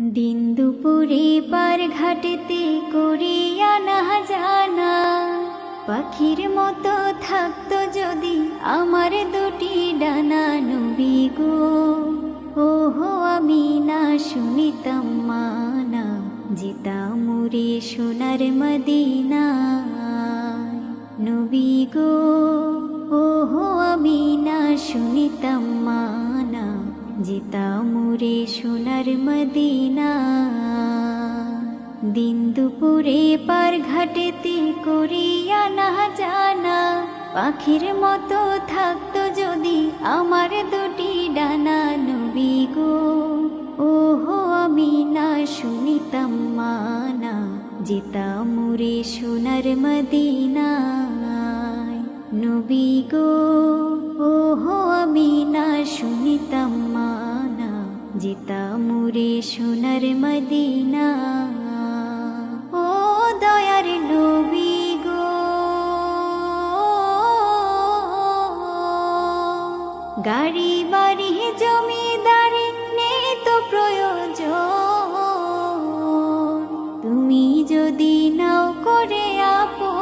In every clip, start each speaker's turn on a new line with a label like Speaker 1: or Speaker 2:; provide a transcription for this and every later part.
Speaker 1: দিন দুপুরে পার ঘাটেতে করিয়া না জানা। পাখির মতো থাকতো যদি আমার দুটি ডানা, নবী গো। ওহো, আমি না শুনিতাম মানা, যেতাম মুরে সোনার মদিনা নবী গো, ওহো, আমি না শুনিতাম মানা। যেতাম মুরে সোনার মদিনা। দিন দুপুরে পার ঘাটেতে করিয়া না জানা। পাখির মতো থাকতো যদি আমার দুটি ডানা, নবী গো। ওহো, আমি না শুনিতাম মানা। যেতাম মুরে সোনার মদিনায় নবী গো, ওহো, আমি না শুনিতাম যেতাম মুরে সোনার মদিনা। ও দয়ার নবী গো। গাড়ি বাড়ি জমিদারি নেই তো প্রয়োজন। তুমি যদি নাও করে আপো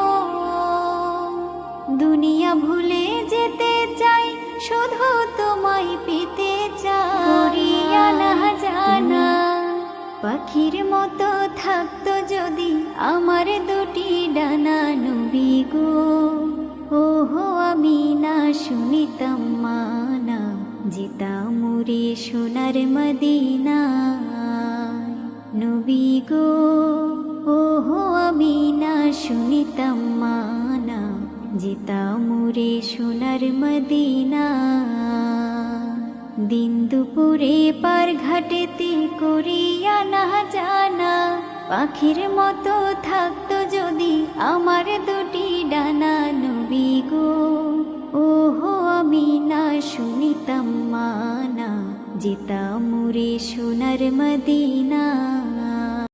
Speaker 1: দুনিয়া ভুলে যেতে চাই, শুধু তোমায় পেতে চাই। পাখির মতো থাকতো যদি আমার দুটি ডানা নবী গো। ওহো, আমি না শুনিতাম মানা যেতাম মুরে সোনার মদিনা নবী গো। ওহো, আমি না শুনিতাম মানা যেতাম মুরে সোনার মদিনা দিন দুপুরে পার ঘাটেতে জানা পাখির মতো থাকতো যদি আমার দুটি ডানা নবী গো। ওহো, আমি না শুনিতাম মানা, যেতাম মুরে সোনার মদিনা।